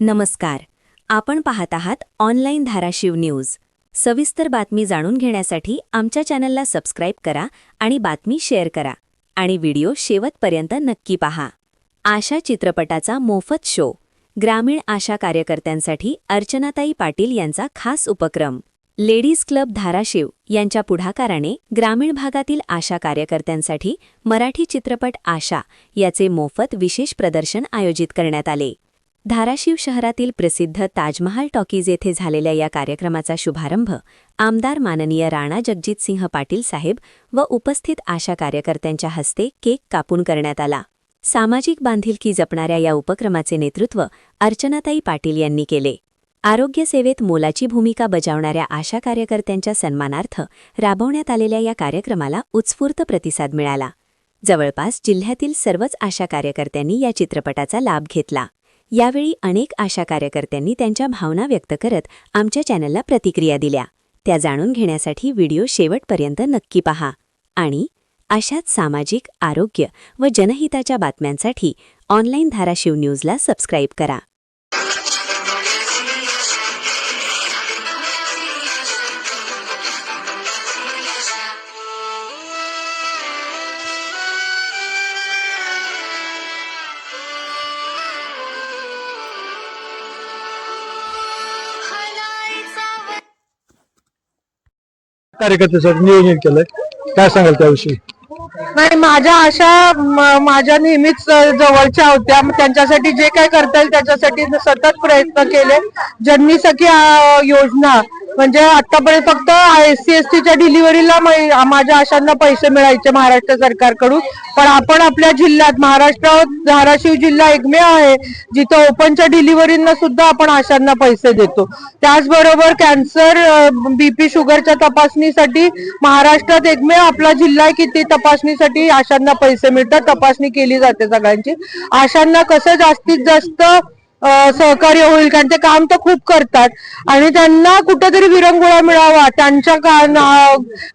नमस्कार. आपण पाहत आहात ऑनलाईन धाराशिव न्यूज. सविस्तर बातमी जाणून घेण्यासाठी आमच्या चॅनलला सबस्क्राईब करा आणि बातमी शेअर करा. आणि व्हिडिओ शेवटपर्यंत नक्की पहा. आशा चित्रपटाचा मोफत शो. ग्रामीण आशा कार्यकर्त्यांसाठी अर्चनाताई पाटील यांचा खास उपक्रम. लेडीज क्लब धाराशिव यांच्या पुढाकाराने ग्रामीण भागातील आशा कार्यकर्त्यांसाठी मराठी चित्रपट आशा याचे मोफत विशेष प्रदर्शन आयोजित करण्यात आले. धाराशिव शहरातील प्रसिद्ध ताजमहाल टॉकीज येथे झालेल्या या कार्यक्रमाचा शुभारंभ आमदार माननीय राणा जगजितसिंह पाटील साहेब व उपस्थित आशा कार्यकर्त्यांच्या हस्ते केक कापून करण्यात आला. सामाजिक बांधिलकी जपणाऱ्या या उपक्रमाचे नेतृत्व अर्चनाताई पाटील यांनी केले. आरोग्य सेवेत मोलाची भूमिका बजावणाऱ्या आशा कार्यकर्त्यांच्या सन्मानार्थ राबवण्यात आलेल्या या कार्यक्रमाला उत्स्फूर्त प्रतिसाद मिळाला. जवळपास जिल्ह्यातील सर्वच आशा कार्यकर्त्यांनी या चित्रपटाचा लाभ घेतला. यावेळी अनेक आशा कार्यकर्त्यांनी त्यांच्या भावना व्यक्त करत आमच्या चॅनलला प्रतिक्रिया दिल्या. त्या जाणून घेण्यासाठी व्हिडिओ शेवटपर्यंत नक्की पहा. आणि अशाच सामाजिक आरोग्य व जनहिताच्या बातम्यांसाठी ऑनलाईन धाराशिव न्यूजला सबस्क्राईब करा. कार्यकर्त्यासाठी नियोजन केलंय. काय सांगाल त्याविषयी? नाही माझ्या आशा माझ्या नेहमीच जवळच्या होत्या. त्यांच्यासाठी जे काय करता येईल त्याच्यासाठी सतत प्रयत्न केले. जन्मी सखी योजना म्हणजे आतापर्यंत फक्त एस एसटीच्या डिलिव्हरीला माझ्या आशांना पैसे मिळायचे महाराष्ट्र सरकारकडून. पण आपण आपल्या जिल्ह्यात महाराष्ट्रात धाराशिव जिल्हा एकमेव आहे जिथं ओपनच्या डिलिव्हरींना सुद्धा आपण आशांना पैसे देतो. त्याचबरोबर कॅन्सर बीपी शुगरच्या तपासणीसाठी महाराष्ट्रात एकमेव आपला जिल्हा आहे की ती तपासणीसाठी आशांना पैसे मिळतात. तपासणी केली जाते सगळ्यांची. आशांना कसं जास्तीत जास्त सहकार्य होईल कारण ते काम तर खूप करतात. आणि त्यांना कुठेतरी विरंगुळा मिळावा त्यांच्या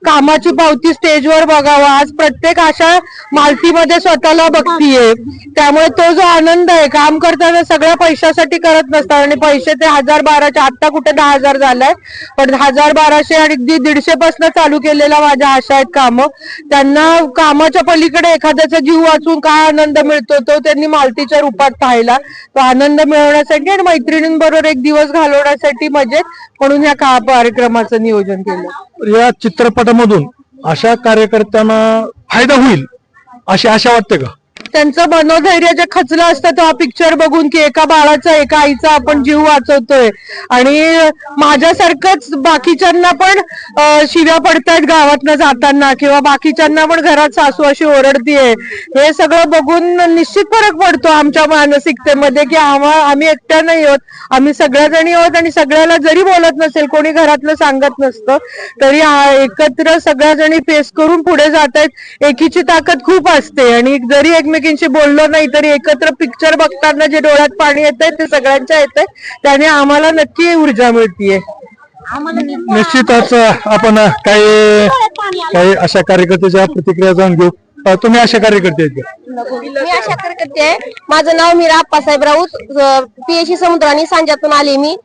कामाची पावती स्टेजवर बघावा. आज प्रत्येक अशा मालतीमध्ये स्वतःला बघतीये. त्यामुळे तो जो आनंद आहे काम करताना सगळ्या पैशासाठी करत नसतात. आणि पैसे ते हजार बाराशे आता कुठे दहा हजार झालाय पण हजार बाराशे आणि अगदी दीडशे पासून चालू केलेल्या माझ्या आशा आहेत कामं. त्यांना कामाच्या पलीकडे एखाद्याचा जीव वाचून काय आनंद मिळतो तो त्यांनी मालतीच्या रूपात पाहिला. तो आनंद मिळवण्यासाठी आणि मैत्रिणींबरोबर एक दिवस घालवण्यासाठी मजेत म्हणून या कार्यक्रमाचं नियोजन केलं. या चित्रपटामधून अशा कार्यकर्त्यांना फायदा होईल अशी आशा वाटते का? त्यांचं मनोधैर्य जे खचलं असतं तेव्हा पिक्चर बघून की एका बाळाचा एका आईचा आपण जीव वाचवतोय. आणि माझ्यासारखंच बाकीच्यांना पण शिव्या पडतायत गावातनं जाताना किंवा बाकीच्यांना पण घरात सासू अशी ओरडतीये. हे सगळं बघून निश्चित फरक पडतो आमच्या मानसिकतेमध्ये की आम्हा आम्ही एकट्या नाही आहोत. आम्ही सगळ्या जणी आहोत आणि सगळ्याला जरी बोलत नसेल कोणी घरातलं सांगत नसतं तरी एकत्र सगळ्या जणी फेस करून पुढे जात आहेत एकीची ताकद खूप असते आणि जरी एकमेकींशी बोललो नाही तरी एकत्र पिक्चर बघताना जे डोळ्यात पाणी येत ते सगळ्यांच्या येत त्याने आम्हाला नक्की ऊर्जा मिळतीये. निश्चितच आपण काही काही अशा कार्यकर्त्याच्या प्रतिक्रिया जाणून घेऊ. तुम्ही अशा कार्यकर्ते मी आशा करते माझं नाव मीरा आप्पासाहेब राऊत. पीएचई समुद्राने सांजातून आले मी.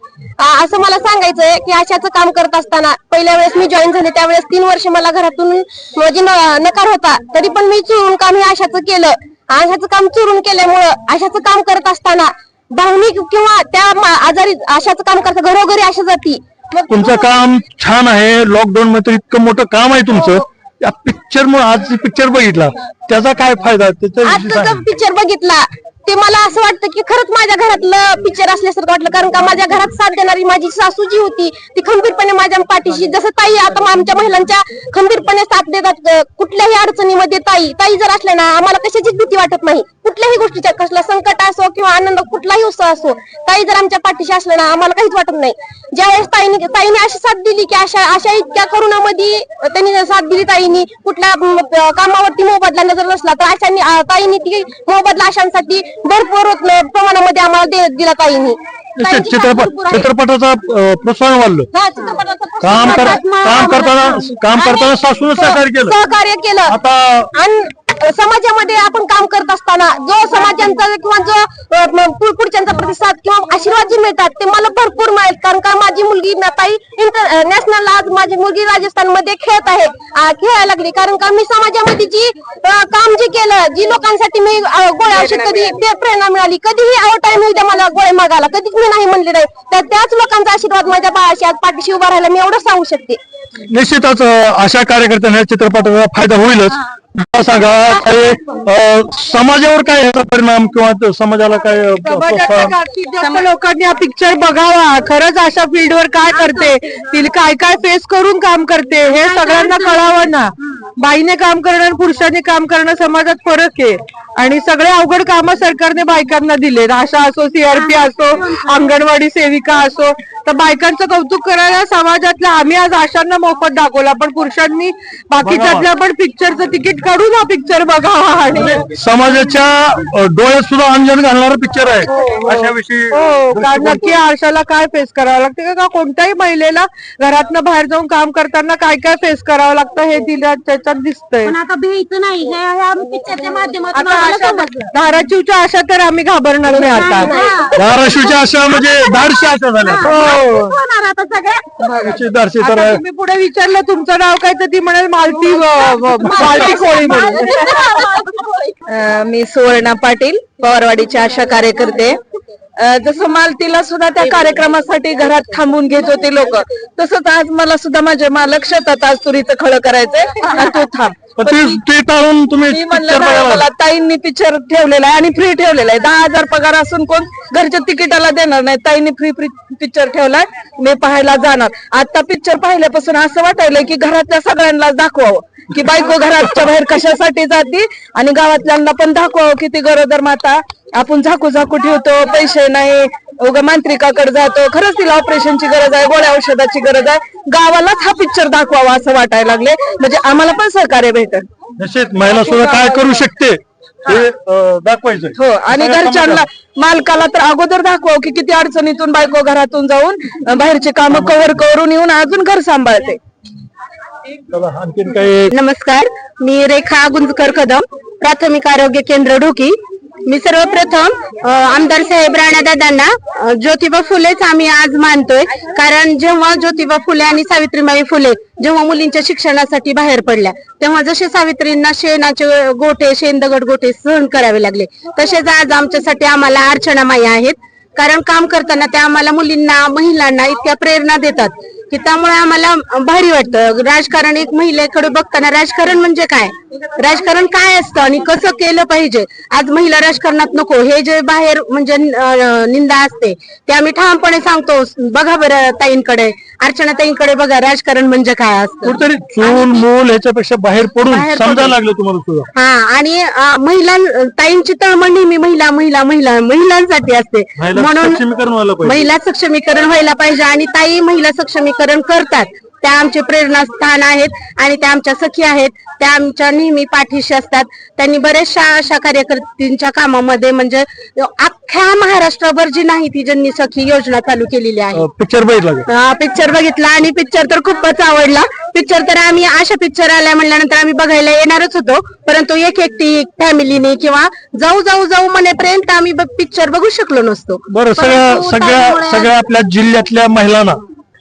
असं मला सांगायचंय की आशाचं काम करत असताना पहिल्या वेळेस मी जॉईन झाले त्यावेळेस तीन वर्ष मला घरातून म्हणजे न- नकार होता. तरी पण मी चुरून काम हे आशाचं केलं. आशाचं काम चुरून केल्यामुळं आशाचं काम करत असताना भावनिक किंवा त्या आजारी आशाचं काम करता घरोघरी आशा जाती. तुमचं काम छान आहे लॉकडाऊन मध्ये इतकं मोठं काम आहे तुमचं. या पिक्चर मुळे आज पिक्चर बघितला त्याचा काय फायदा. पिक्चर बघितला ते मला असं वाटतं की खरंच माझ्या घरातलं पिक्चर असल्यासारखं वाटलं. कारण का माझ्या घरात साथ देणारी माझी सासू जी होती ती खंबीरपणे माझ्या पाठीशी जसं ताई आता आमच्या महिलांच्या खंबीरपणे साथ देतात कुठल्याही अडचणीमध्ये ताई ताई जर असल्या ना आम्हाला कशाचीच भीती वाटत नाही. कुठल्याही गोष्टीच्या कसला संकट असो किंवा आनंद कुठलाही उत्सव असो ताई जर आमच्या पाठीशी असल्या ना आम्हाला काहीच वाटत नाही. ज्यावेळेस ताईने ताईने अशी साथ दिली की अशा अशा इतक्या करोनामध्ये त्यांनी साथ दिली ताईनी कुठल्या कामावरती मोबदला नजर नसला तर अशांनी अं, ताईने ती मोबदला अशांसाठी भरपूर प्रमाणामध्ये आम्हाला दिला ताईनी. चित्रपट. चित्रपटाचा प्रोत्साहन वाढलं. काम करताना काम करताना सासून सहकार्य केलं. सहकार्य केलं. आता समाजामध्ये आपण काम करत असताना जो समाजांचा किंवा जो पुढच्यांचा प्रतिसाद किंवा आशीर्वाद जे मिळतात ते मला भरपूर मिळेल. कारण का माझी मुलगी ना ताई इंटर नॅशनल आज माझी मुलगी राजस्थानमध्ये खेळत आहे खेळायला लागली. कारण का मी समाजामध्ये जी काम जे केलं जी लोकांसाठी मी गोळ्या औषध कधी ते प्रेरणा मिळाली. कधीही आव टाइम येऊ द्या मला गोळे मागायला कधीच मी नाही म्हणले नाही. तर त्याच लोकांचा आशीर्वाद माझ्या बाळाशी आज पाठीशी उभा राहायला मी एवढं सांगू शकते. निश्चितच अशा कार्यकर्त्यांना चित्रपटाचा फायदा होईलच. मला सांगा अं, समाजावर काय याचा परिणाम किंवा तो समाजाला काय अं, समाजाच्या प्रोत्साहन? जास्तीत जास्त लोकांनी हा पिक्चर बघावा. खरंच अशा फील्डवर काय करते? ती काय काय फेस करून काम करते? हे सगळ्यांना कळावं ना. बाईने काम करणं आणि पुरुषांनी काम करणं समाजात फरक आहे. आणि सगळे अवघड कामं सरकारने बायकांना दिलेत. आशा असो सीआरपी असो अंगणवाडी सेविका असो तर बायकांचं कौतुक करायला समाजातल्या आम्ही आज आशांना मोफत दाखवला. पण पुरुषांनी बाकीच्यातल्या पण पिक्चरचं तिकीट काढून हा पिक्चर बघावा आणि समाजाच्या अं, डोळ्यात सुद्धा अंजन घालणारा पिक्चर आहे. अशा विषयी हो कारण नक्की आरशाला काय फेस करावं लागतं? का कोणत्याही महिलेला घरातनं बाहेर जाऊन काम करताना काय काय फेस करावं लागतं हे तिला त्याच्यात दिसतंय. पण आता भ्यायचं नाही. आशा समजलं धाराशिवच्या आशा तर आम्ही घाबरणार नाही आता. धाराशिवच्या अशा म्हणजे धाडशी अशा झाल्या. हो. होणार आता सगळ्या धाराशी धाडशी तर आता तुम्ही पुढे विचारलं तुमचं नाव काय तर ती म्हणेल मालती व- मालती कोळी म्हणून. अ, मी सुवर्णा पाटील पवारवाडीची आशा कार्यकर्ते. जसं मालतीला सुद्धा त्या कार्यक्रमासाठी घरात थांबून घेत होते लोक. तसंच आज मला सुद्धा माझ्या मा- लक्षात आता आज तुरीचं खळं करायचंय तू थांब. पण ते ते टाळून तुम्ही मी पिक्चर म्हणलं नाही, बघायला मला ताईंनी पिक्चर ठेवलेला आहे आणि फ्री ठेवलेला आहे. दहा हजार पगार असून कोण घरच्या तिकिटाला देणार नाही. ताईंनी फ्री फ्री पिक्चर ठेवलाय. मी पाहायला जाणार. आता पिक्चर पाहिल्यापासून असं वाटायलंय की घरातल्या सगळ्यांना दाखवावं. की बायको घराच्या बाहेर कशासाठी जाते आणि गावातल्यांना पण दाखवावं की ती गरोदर माता आपण झाकू झाकू ठेवतो पैसे नाही उगा मांत्रिकाकडे जातो. खरंच तिला ऑपरेशनची गरज आहे गोळ्या औषधाची गरज आहे. गावालाच हा पिक्चर दाखवावा असं वाटायला लागले. म्हणजे आम्हाला पण सहकार्य भेटल. निश्चित महिला सुद्धा काय करू शकते हे. अं, दाखवायचंय. हो आणि घरच्यांना. मालकाला तर अगोदर दाखवा की किती अडचणीतून बायको घरातून जाऊन बाहेरचे काम कव्हर करून येऊन अजून घर सांभाळते. चला, आणखीन काही नमस्कार मी रेखा गुंजकर कदम प्राथमिक आरोग्य केंद्र ढोकी. मी सर्वप्रथम आमदार साहेब राणा दादांना ज्योतिबा फुलेच आम्ही आज मानतोय. कारण जेव्हा ज्योतिबा फुले आणि सावित्रीबाई फुले जेव्हा मुलींच्या शिक्षणासाठी बाहेर पडल्या तेव्हा जसे सावित्रींना शेणाचे गोटे शेंदगड गोटे सहन करावे लागले तसेच आज आमच्यासाठी आम्हाला अर्चना माई आहेत. कारण काम करताना त्या आम्हाला मुलींना महिलांना इतक्या प्रेरणा देतात. की त्यामुळे आम्हाला भारी वाटतं. राजकारण एक महिलेकडे बघताना राजकारण म्हणजे काय? राजकारण काय असतं आणि कसं केलं पाहिजे? आज महिला राजकारणात नको. हे जे बाहेर म्हणजे निंदा असते ते आम्ही ठामपणे सांगतो. बघा बरं ताईंकडे अर्चना ताईंकडे बघा राजकारण म्हणजे काय असतं. कुठतरी चूल मूल ह्याच्यापेक्षा बाहेर पडून. लागलं तुम्हाला हा आणि महिलां ताईंची तळमळ नेहमी महिला महिला महिला महिलांसाठी असते. म्हणून महिला सक्षमीकरण व्हायला पाहिजे आणि ताई महिला सक्षमीकरण करतात. त्या आमचे प्रेरणास्थान आहेत आणि त्या आमच्या सखी आहेत. त्या आमच्या नेहमी पाठीशी असतात. त्यांनी बऱ्याचशा अशा कार्यकर्त्यांच्या कामामध्ये म्हणजे अख्ख्या महाराष्ट्रभर जी नाही ती ज्यांनी सखी योजना चालू केलेली आहे. पिक्चर बघितला? पिक्चर बघितला आणि पिक्चर तर खूपच आवडला. पिक्चर तर आम्ही अशा पिक्चर आल्या म्हणल्यानंतर आम्ही बघायला येणारच होतो. परंतु एक एकटी फॅमिलीने किंवा जाऊ जाऊ जाऊ म्हणेपर्यंत आम्ही पिक्चर बघू शकलो नसतो. बरं सगळ्या सगळ्या सगळ्या आपल्या जिल्ह्यातल्या महिलांना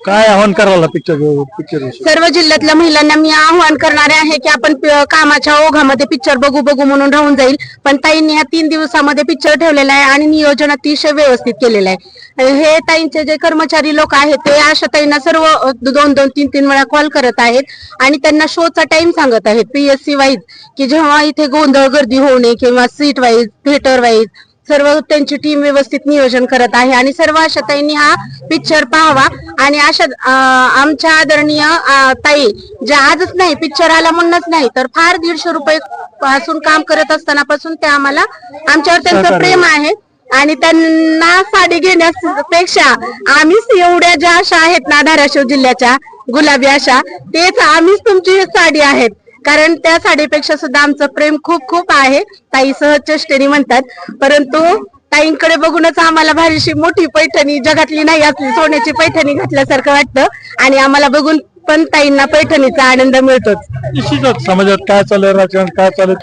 काय आव्हान करायला पिक्चर पिक्चर विषयी? सर्व जिल्ह्यातल्या महिलांना मी आवाहन करणारे आहे की आपण प- कामाच्या ओघामध्ये पिक्चर बघू बघू म्हणून राहून जाईल. पण ताईंनी ह्या तीन दिवसामध्ये पिक्चर ठेवलेला आहे आणि नियोजन अतिशय व्यवस्थित केलेलं आहे. हे ताईंचे जे कर्मचारी लोक आहेत ते अशा ताईंना सर्व अ, दोन दोन तीन तीन वेळा कॉल करत आहेत आणि त्यांना शोचा टाइम सांगत आहेत. पीएससी वाईज की जेव्हा इथे गोंधळ गर्दी होऊ नये किंवा सीट वाईज थिएटर वाईज सर्व त्यांची टीम व्यवस्थित नियोजन करत आहे. आणि सर्व आशाताईंनी हा पिक्चर पाहावा. आणि अशा आमच्या आदरणीय ताई ज्या आजच नाही पिक्चर आला म्हणूनच नाही तर फार दीडशे रुपये पासून काम करत असताना पासून ते आम्हाला आमच्यावर त्यांचं. प्रेम आहे. आणि त्यांना साडी घेण्यापेक्षा आम्हीच एवढ्या ज्या आशा आहेत ना धाराशिव जिल्ह्याच्या गुलाबी आशा तेच आम्हीच तुमची साडी आहेत. कारण त्या साडीपेक्षा सुद्धा आमचं प्रेम खूप खूप आहे. ताई सहजचेष्टेने म्हणतात. परंतु ताईंकडे बघूनच आम्हाला भारीशी मोठी पैठणी जगातली नाही असली सोन्याची पैठणी घातल्यासारखं वाटतं. आणि आम्हाला बघून पण ताईंना पैठणीचा आनंद मिळतोच. निश्चितच. समाजात काय चालू राजकारण काय चालू